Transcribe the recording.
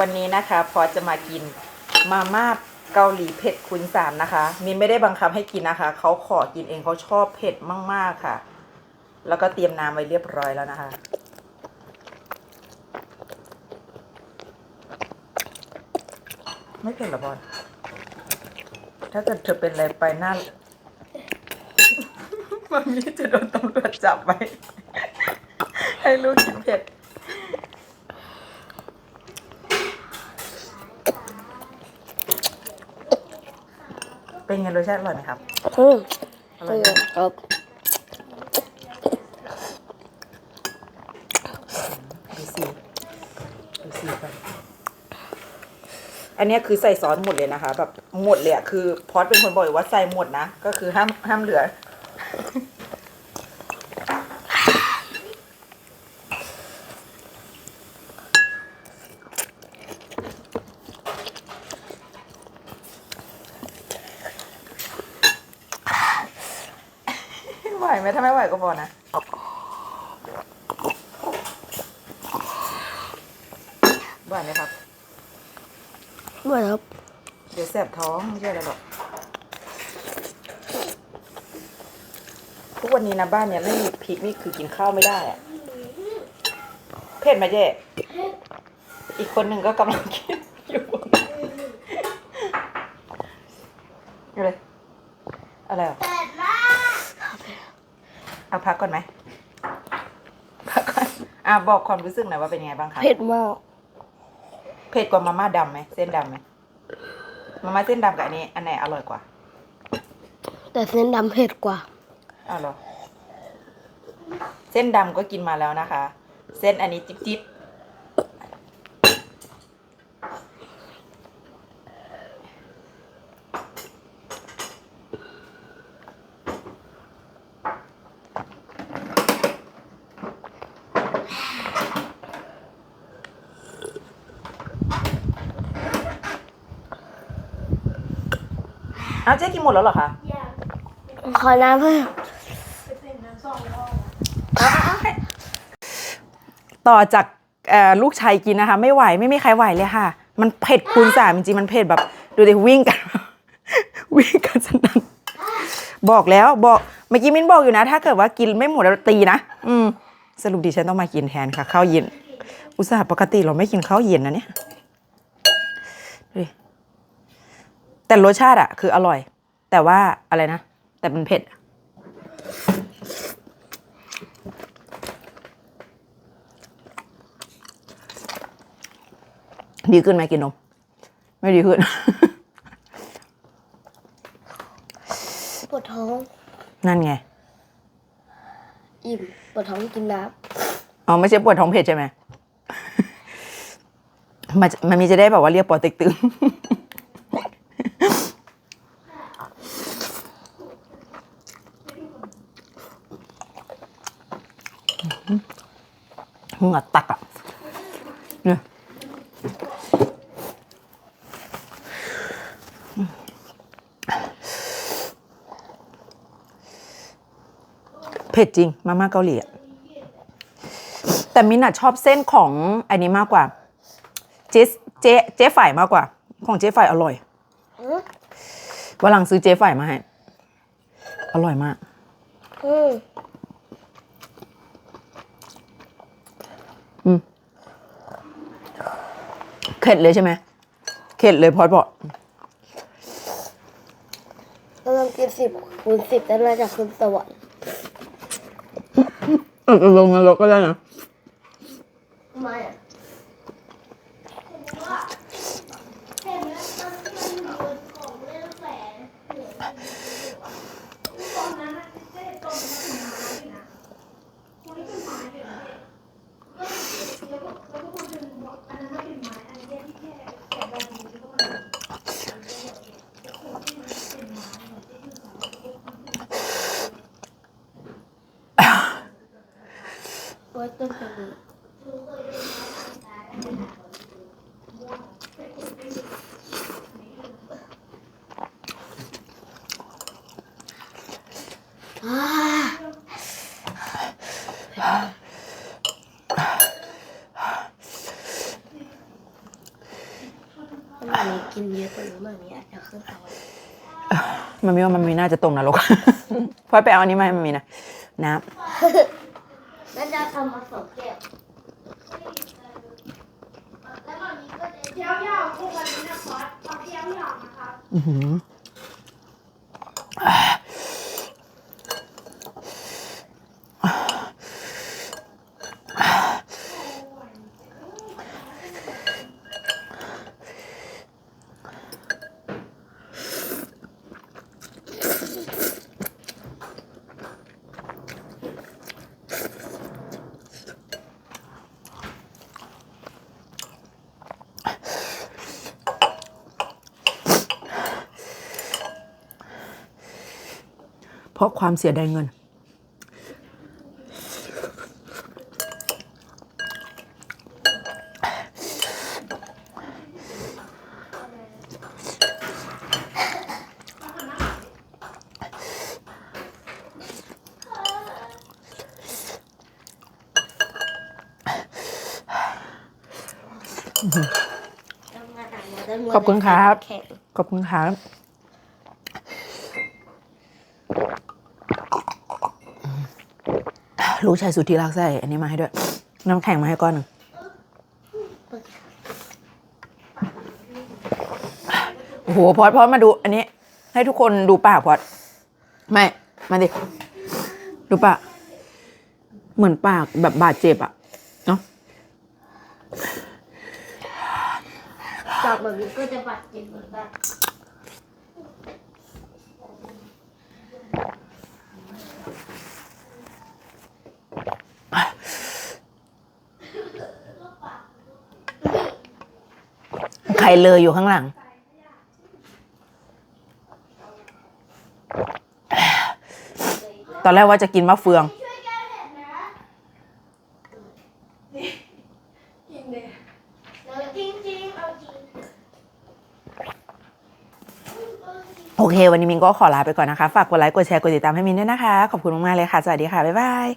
วันนี้นะคะ พอจะมากินมาม่าเกาหลีเผ็ดคูณสามนะคะมินไม่ได้บังคับให้กินนะคะ เขาขอกินเองเขาชอบเผ็ดมาก ๆ ค่ะ แล้วก็เตรียมน้ำไว้เรียบร้อยแล้วนะคะ ไม่เผ็ดหรอบอลถ้าเกิดเธอเป็นอะไรไปหน้ามันมีจะโดนตำรวจจับไหมให้ลูกกินเผ็ด เป็นไงรสชาติอร่อยไหมครับ อืมอร่อยไหมครับดูสิดูสิไปอันเนี้ยคือใส่ซอสหมดเลยนะคะแบบหมดเลยอะคือพอดเป็นคนบอกอยู่ว่าใส่หมดนะ ก็คือห้ามห้ามเหลือ วไหมถ้าไม่ไหวก็บอกนะ ไหวไหมครับด้วยครับ เดี๋ยวแสบท้องไม่ใช่อะไรหรอก ทุกวันนี้นะบ้านเนี่ยไม่มีพริกนี่คือกินข้าวไม่ได้อะเผ็ดไหมเจ๊อีกคนหนึ่งก็กำลังกินอยู่อะไรอะไรอะ เอาพักก่อนไหมพักก่อนอะบอกความรู้สึกหน่อยว่าเป็นยังไงบ้างคะเผ็ดมากเผ็ดกว่ามาม่าดำไหมเส้นดำไหมมาม่าเส้นดำกับอันนี้ อันไหนอร่อยกว่าแต่เส้นดำเผ็ดกว่าอ้าวเหรอเส้นดำก็กินมาแล้วนะคะ เส้นอันนี้จิ๊บจิ๊บ อาเจ๊กินหมดแล้วเหรอคะขอน้ำเพิ่มต่อจากลูกชายกินนะคะ ไม่ไหวไม่มีใครไหวเลยค่ะ มันเผ็ดคูณสามจริงๆมันเผ็ดแบบ ดูดิวิ่งกัน วิ่งกันสนั่นบอกแล้วบอกเมื่อกี้มิ้นบอกอยู่นะ ถ้าเกิดว่ากินไม่หมดแล้วตีนะอืมสรุปดิฉันต้องมากินแทนค่ะข้าวเย็น อุตส่าห์ปกติเราไม่กินข้าวเย็นนะเนี่ยดูดิ แต่รสชาติอะคืออร่อย แต่ว่าอะไรนะ แต่มันเผ็ด ดีขึ้นไหมกินนม ไม่ดีขึ้น ปวดท้อง นั่นไง อิ่ม ปวดท้องกินน้อ๋อไม่ใช่ปวดท้องเผ็ดใช่ไหม มันจะมันมีจะได้แบบว่าเรียกปอติ๊กตึง เหงื่อตักอะเนี่ยเผ็ดจริง มาม่าเกาหลีอะแต่มินอะชอบเส้นของอันนี้มากกว่า เจ๊เจ๊เจ๊ฝ่ายมากกว่า ของเจ๊ฝ่ายอร่อยำอืมวันหลังซื้อเจ๊ฝ่ายมาให้ อร่อยมาก อืม ข็ดเลยใช่ไหมเข็ดเลยพอดบอกกำลังกินสิบคูณสิบแต่น่าจะขึ้นสวรรค์เออลงนรกก็ได้นะ ทำไมอะ โอ้ยต้นกระดูกอ่ามันมีกินเยอะกว่านี้มันมีอาจจะขึ้นเตามันมีว่ามันมีน่าจะตรงนรกพอยไปเอาอันนี้มาให้มันมีนะ น้ แล้วจะทำผสมแก้วเที่ยวยาวคู่กันนี้นะครับเอาเที่ยวยาวนะครับอือหือ ราะความเสียดายเงินทำงานอ่านมาได้หมดขอบคุณครับแข็งขอบคุณครับ ลูกชายสุดที่รักใส่อันนี้มาให้ด้วย น้ำแข็งมาให้ก้อนหนึ่งโอ้โหพอดพอดมาดู อันนี้ ให้ทุกคนดูปากพอดไม่ มาดิ ดูปากเหมือนปากแบบบาดเจ็บอะเนาะจับแบบนี้ก็จะบาดเจ็บเหมือนกัน ใครเลยอยู่ข้างหลัง ตอนแรกว่าจะกินมะเฟืองช่วยแก้เผ็ดนะนี่กินเลยแล้วจริงๆเอาจริงโอเค วันนี้มินก็ขอลาไปก่อนนะคะ ฝากกดไลค์ กดแชร์ กดติดตามให้มินด้วยนะคะ ขอบคุณมากๆเลยค่ะ สวัสดีค่ะ บ๊ายบาย